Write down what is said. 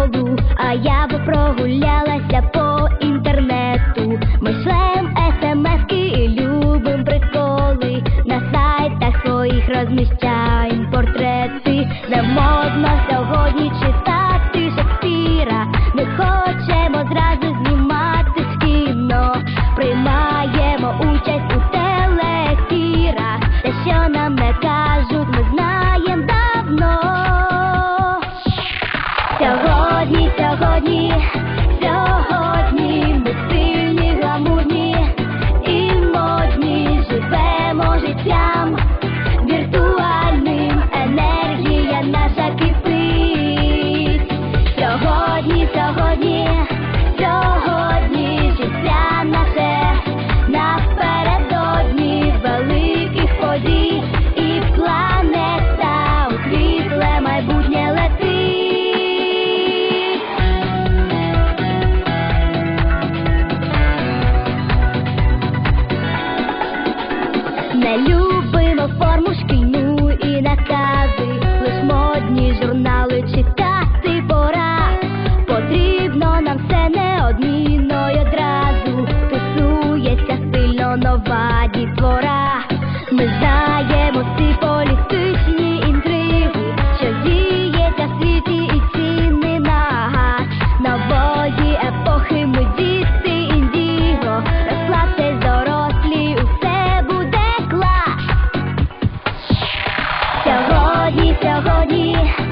школу, а я би прогулялася по інтернету. Ми шлем смски і любим приколи на сайтах своїх розміщаємо. see. Любимо форму шкільну і накази, лиш модні журнали читати пора. Потрібно нам все неодмінно й одразу. Писується стильно нова дітвора. Ми 小河堤。